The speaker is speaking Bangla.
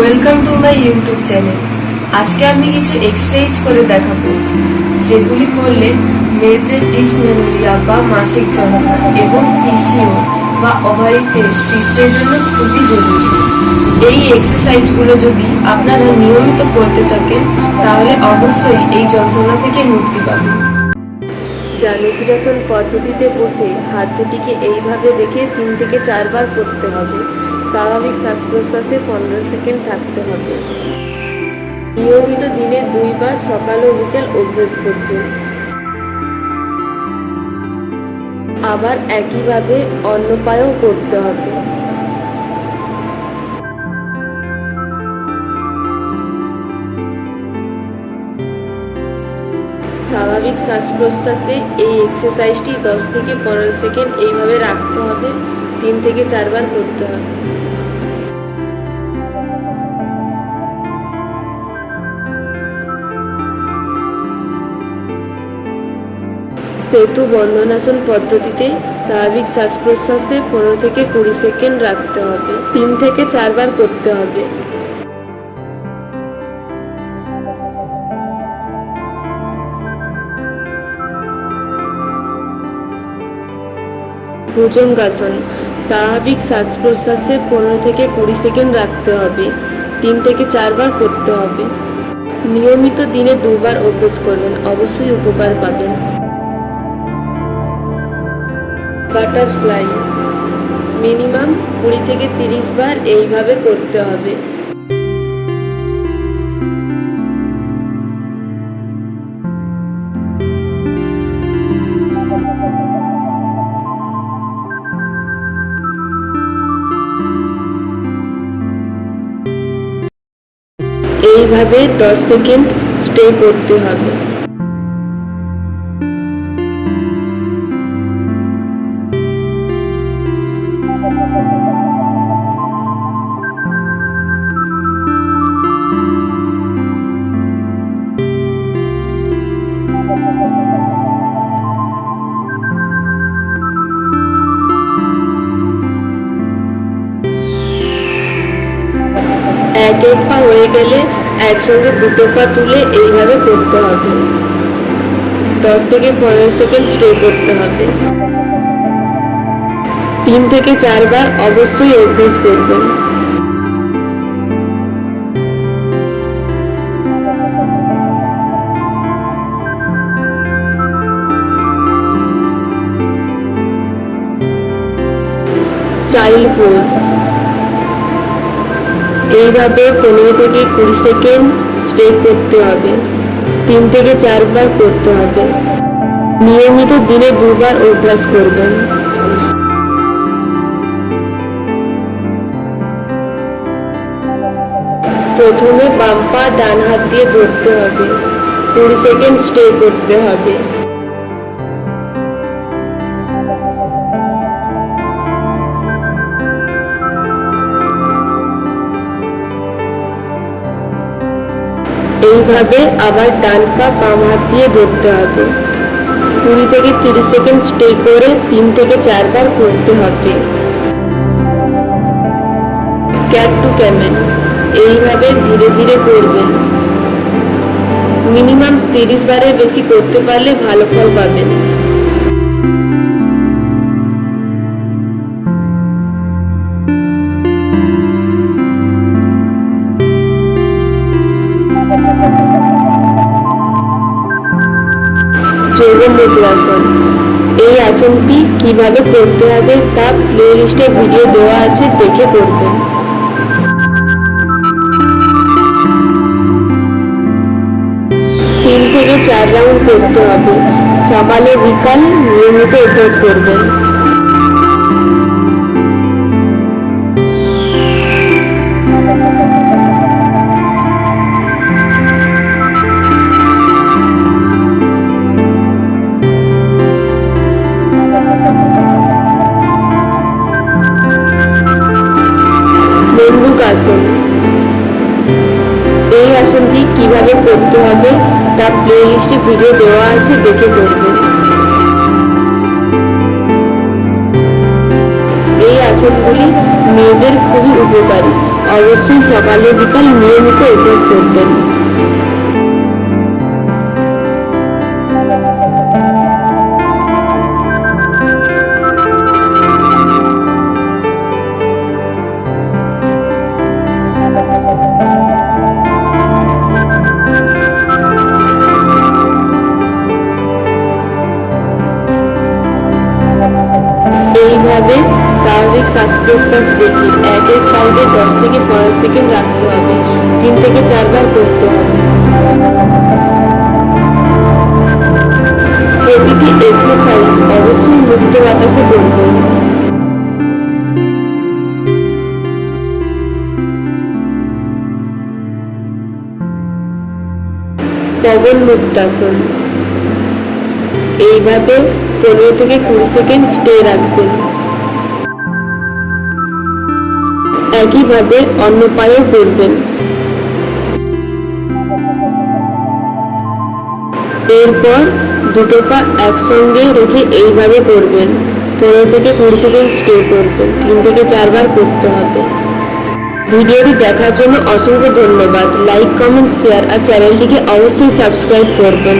Welcome to my YouTube channel আজকে আমি কিছু এক্সারসাইজ করে দেখাবো, যেগুলি করলে মেয়েদের ডিসমেনোরিয়া বা মাসিক যন্ত্রণা এবং পিসিও বা ওভারিতে সিস্টের জন্য খুবই জরুরি। এই এক্সারসাইজগুলো যদি আপনারা নিয়মিত করতে থাকেন, তাহলে অবশ্যই এই যন্ত্রণা থেকে মুক্তি পাবেন। জানুসিরাসন পদ্ধতিতে বসে হাত দুটিকে এইভাবে রেখে তিন থেকে চারবার করতে হবে। স্বাভাবিক শ্বাস প্রশ্বাসে পনেরো সেকেন্ড থাকতে হবে। নিয়মিত দিনে দুইবার সকাল ও বিকেল অভ্যেস করবেন। আবার একইভাবে অন্য পায়েও করতে হবে। স্বাভাবিক শ্বাস প্রশ্বাসে এই এক্সারসাইজটি দশ থেকে পনেরো সেকেন্ড এইভাবে রাখতে হবে। তিন থেকে চারবার করতে হবে। সেতু বন্ধনাসন পদ্ধতিতে স্বাভাবিক শ্বাস প্রশ্বাসে পনেরো থেকে কুড়ি সেকেন্ড রাখতে হবে। তিন থেকে চারবার করতে হবে। ভুজঙ্গাসন স্বাভাবিক শ্বাস প্রশ্বাসে পনেরো থেকে কুড়ি সেকেন্ড রাখতে হবে। তিন থেকে চারবার করতে হবে। নিয়মিত দিনে দুবার অভ্যেস করবেন। অবশ্যই উপকার পাবেন। বাটারফ্লাই। মিনিমাম কুড়ি থেকে তিরিশ বার এইভাবে করতে হবে। এইভাবে দশ সেকেন্ড স্টে করতে হবে। এক এক পা হয়ে গেলে একসঙ্গে দুটো পা তুলে এইভাবে করতে হবে। দশ থেকে পনেরো সেকেন্ড স্টে করতে হবে। তিন থেকে চারবার অবশ্যই অভ্যেস করবেন। চাইল্ড পোজ এইভাবে পনেরো থেকে কুড়ি সেকেন্ড স্টে করতে হবে। তিন থেকে চারবার করতে হবে। নিয়মিত দিনে দুবার অভ্যাস করবেন। প্রথমে বাম পা ডান হাত দিয়ে ধরতে হবে। কুড়ি সেকেন্ড স্টে করতে হবে। এইভাবে আবার ডান পা বাম হাত দিয়ে ধরতে হবে। কুড়ি থেকে তিরিশ সেকেন্ড স্টে করে তিন থেকে চারবার করতে হবে। ক্যাট টু ক্যামেন এইভাবে ধীরে ধীরে করবেন। মিনিমাম তিরিশ বারের বেশি করতে পারলে ভালো ফল পাবেন। যোগ আসন এই আসনটি কীভাবে করতে হবে তা প্লেলিস্টে ভিডিও দেওয়া আছে, দেখে করবেন। তিন থেকে চার রাউন্ড করতে হবে। সকালে বিকাল নিয়মিত অভ্যাস করবেন। কীভাবে করতে হবে তা প্লে লিস্টে ভিডিও দেওয়া আছে, দেখে করবেন এই আসনগুলি মেয়েদের খুবই উপকারী। অবশ্যই সকালে বিকাল নিয়মিত অভ্যাস করবেন। শ্বাস প্রশ্বাস রেখে এক এক সাইডে দশ থেকে পনেরো সেকেন্ড রাখতে হবে। তিন থেকে চারবার করতে হবে। প্রতিটি এক্সারসাইজ অবশ্যই মুক্ত বাতাসে করবেন পবন মুক্তাসন। এইভাবে পনেরো থেকে কুড়ি সেকেন্ড স্টে রাখবেন। একইভাবে অন্য পায়েও করবেন এরপর দুটো পা একসঙ্গে রেখে এইভাবে করবেন। পনেরো থেকে কুড়ি সেকেন্ড স্টে করবেন। তিন থেকে চারবার করতে হবে। ভিডিওটি দেখার জন্য অসংখ্য ধন্যবাদ। লাইক, কমেন্ট, শেয়ার আর চ্যানেলটিকে অবশ্যই সাবস্ক্রাইব করবেন।